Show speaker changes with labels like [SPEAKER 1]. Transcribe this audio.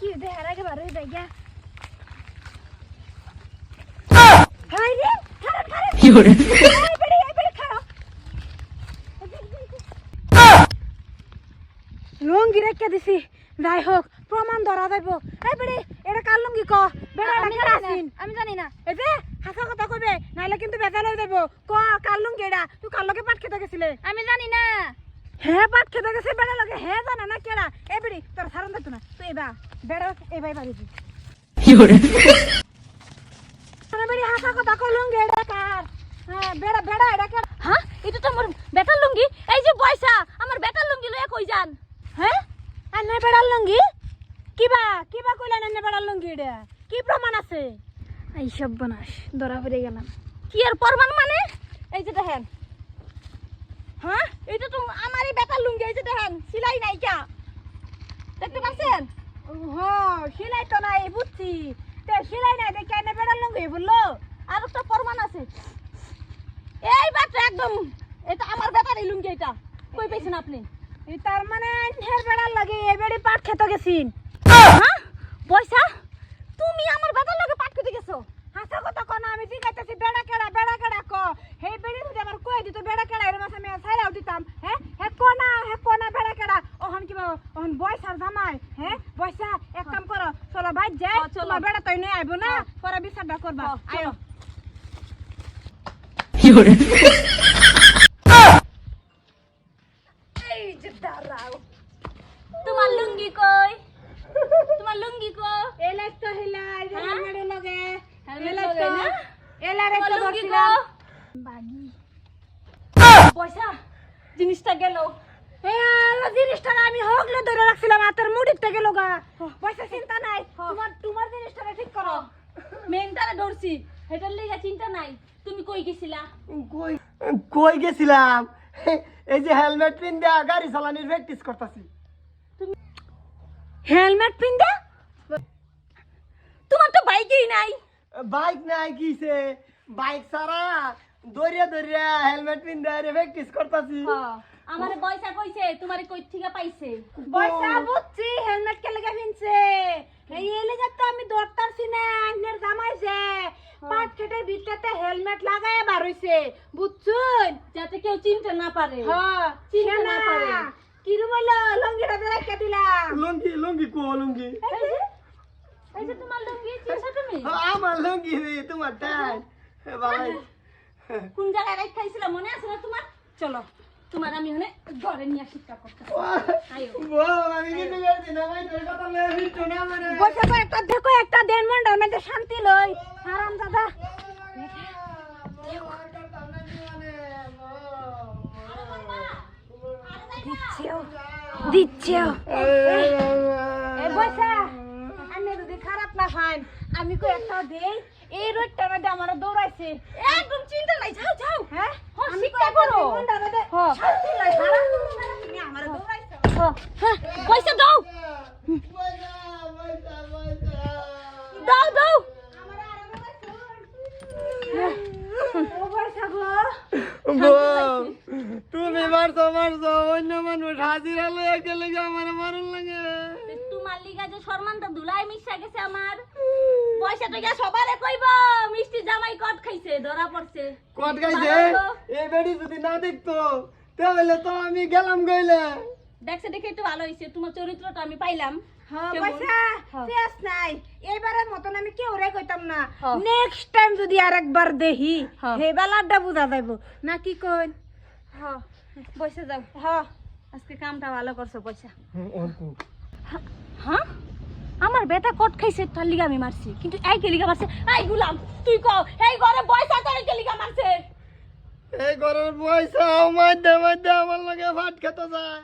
[SPEAKER 1] কি দেখার আগে বার হয়ে গিয়া হাই রে খারাপ খারাপ।
[SPEAKER 2] কি
[SPEAKER 1] লুঙ্গি রেখে দিছি। যাই হোক প্রমাণ ধরা যাইব। এই বেড়ে এটা কার লুঙ্গি ক? বেড়ে
[SPEAKER 3] আমি জানি না।
[SPEAKER 1] এই যে হাসা কথা কইবে নাইলে কিন্তু বেজাল হয়ে যাইব। ক কার লুঙ্গি এটা? তুই কার লগে পাট খেতে গেছিলে?
[SPEAKER 3] আমি জানি না।
[SPEAKER 1] হ্যাঁ পাট খেতে গেছে বেড়া লগে হ্যাঁ জানে না কেডা। এ বেড়ি তোর সারন দেখতো না। তুই এবা বেড়া এবাই বাড়ি দি মানে বেড়ি হাসা কথা কই লুঙ্গি কার? হ্যাঁ বেড়া বেড়া এটা কেডা?
[SPEAKER 3] হ্যাঁ এটা তো আমার বেটার লুঙ্গি। এই যে পয়সা আমার বেটার লুঙ্গি লয়ে কই যান?
[SPEAKER 1] হ্যাঁ? আর নে বেড়ার লুঙ্গি? কিবা কিবা কইলা না নে বেড়ার লুঙ্গি এটা? কি প্রমাণ আছে?
[SPEAKER 3] এই সব বনাস ধরা পড়ে গেলাম। কি আর প্রমাণ মানে? এই যে দেখেন হ্যাঁ? এটা তো আমারই বেটার লুঙ্গি, এই যে দেখেন, সিলাই নাই কা। দেখতে পাচ্ছেন?
[SPEAKER 1] হ সিলাই তো নাই, বুঝছি। তে, সিলাই নাই দেখে নে বেড়ার লুঙ্গি বলল
[SPEAKER 3] আর একটা প্রমাণ আছে। এই বাচ্চা একদম, এটা আমার বেটারই লুঙ্গি এটা। কই পাইছেন আপনি?
[SPEAKER 1] তার মানে আইনের বেড়ার লাগে এই বেড়ি পাট খেতে গেছিন।
[SPEAKER 3] হ্যাঁ? পয়সা? তুমি আমার বেটার লগে পাট করতে গেছো?
[SPEAKER 1] হাসা কথা কনা আমি জিজ্ঞাসা বেড়া কেডা বেড়া কেডা ক হে বেড়ি আমার কই দিত, বেড়া কেডা এর মাসে আমি ছাইরাও দিতাম হ্যাঁ হে কোনা হে কোনা বেড়া কেডা ওহন কিবা ওহন বয়সার জামাই হ্যাঁ বয়সা এক কাম করো চলো ভাই যাই
[SPEAKER 3] হ্যাঁ,
[SPEAKER 1] নই আইবো না? পরে বিচারটা করবা আয়ো
[SPEAKER 2] কি hore
[SPEAKER 1] এই যে দাঁড়াও।
[SPEAKER 3] তোমার লুঙ্গি কই? তোমার লুঙ্গি কই?
[SPEAKER 1] এলাচ তো হেলাই
[SPEAKER 3] হ্যাঁ?
[SPEAKER 1] লগে।
[SPEAKER 3] হেলমেট লগে না?
[SPEAKER 1] এলার একটা ধরছিলাম।
[SPEAKER 3] বাগি। পয়সা। জিনিসটা গেল।
[SPEAKER 1] জিনিসটা আমি হগলে ধরে রাখছিলাম আর তোর লগা। পয়সা চিন্তা নাই। তোমার তোমার জিনিসটা ঠিক করো।
[SPEAKER 3] মেনটারে ধরছি হেটার লিগা চিন্তা নাই। তুমি কই গেছিলা?
[SPEAKER 4] কই কই গেছিলাম? এই যে হেলমেট পিন্দা গাড়ি চালানোর প্র্যাকটিস করতেছি।
[SPEAKER 1] হেলমেট পিন্দা
[SPEAKER 3] তোমার তো বাইকই নাই।
[SPEAKER 4] বাইক নাই কিছে বাইক ছাড়া দৌড়িয়া দৌড়িয়া হেলমেট পিন্দা প্র্যাকটিস করতেছি।
[SPEAKER 3] আমারে পয়সা কইছে তোমারে কই থেকে পাইছে?
[SPEAKER 1] পয়সা বুঝছি হেলমেট কে লেগে পিনছে এই এলাকা তো আমি দৌড়তারছি না আইনের জামাইছে পাট খেটের ভিতরে হেলমেট লাগায় বার হইছে বুঝছুন
[SPEAKER 3] যাতে কেউ চিনতে না পারে।
[SPEAKER 1] হ্যাঁ
[SPEAKER 3] চিনতে না পারে।
[SPEAKER 1] কিরম হইল? লঙ্গিটা রেখে দিলাম।
[SPEAKER 4] লুঙ্গি লুঙ্গি কো লুঙ্গি।
[SPEAKER 3] এই যে তোমার লুঙ্গি চিনছো তুমি?
[SPEAKER 4] আমার লুঙ্গি রে তোমার টাই ভাই।
[SPEAKER 3] কোন জায়গায় রাখাইছিলা মনে আছে না তোমার? চলো। তোমার আমি হনে ঘরে নিয়ে শিক্ষা করতে
[SPEAKER 4] মানে।
[SPEAKER 1] বসে কো একটা দেখো একটা দেন মন্ডল মধ্যে শান্তি লই। আরাম দাদা। দিচ্ছেও দিচ্ছেও। বসা। আমি যদি খারাপ না হয় আমি কো একটা দেই। এই রোডটার মধ্যে আমার দৌড়াইছে।
[SPEAKER 3] একদম চিন্তা নাই যাও পয়সা দাও। দাও দাও।
[SPEAKER 4] তুমি মারছো মারছো। অন্য মানুষ হাজিরা লয়ে গেলে আমার মারুন লাগে?
[SPEAKER 3] তোমার লিগা যে সম্মানটা ধুলাই মিশা গেছে আমার। টাকা সবারে কইব মিষ্টি জামাই কট খাইছে ধরা পড়ছে।
[SPEAKER 4] কট গাইছে
[SPEAKER 3] ভালো।
[SPEAKER 4] এই বেড়ি যদি না দেখতো তাহলে তো আমি গেলাম গইলে
[SPEAKER 3] দেখছে দেখে একটু ভালো হয়েছে তোমার চরিত্রটা আমি পাইলাম।
[SPEAKER 1] হ্যাঁ
[SPEAKER 3] হ্যাঁ।
[SPEAKER 1] শেষ নাই। এবারের মতন আমি কেউ রে কইতাম না।
[SPEAKER 3] হ্যাঁ।
[SPEAKER 1] নেক্সট টাইম যদি আরেকবার দেখি
[SPEAKER 3] হ্যাঁ।
[SPEAKER 1] হে বেলাটা বুঝা যাইব। না কি কইন?
[SPEAKER 3] হ্যাঁ বসে যাও
[SPEAKER 1] হ্যাঁ
[SPEAKER 3] আজকে কামটা ভালো করছ পয়সা। হ্যাঁ? আমার বেটা কট খাইছে, তার লিগা আমি মারছি। কিন্তু এই কে লিগা মারছে? এই গুলাম, তুই কও এই ঘরে পয়সা তোর কে লিগা মারছে?
[SPEAKER 4] এই ঘরের পয়সা মধ্যে মধ্যে আমার লগে ভাত খেতে যায়।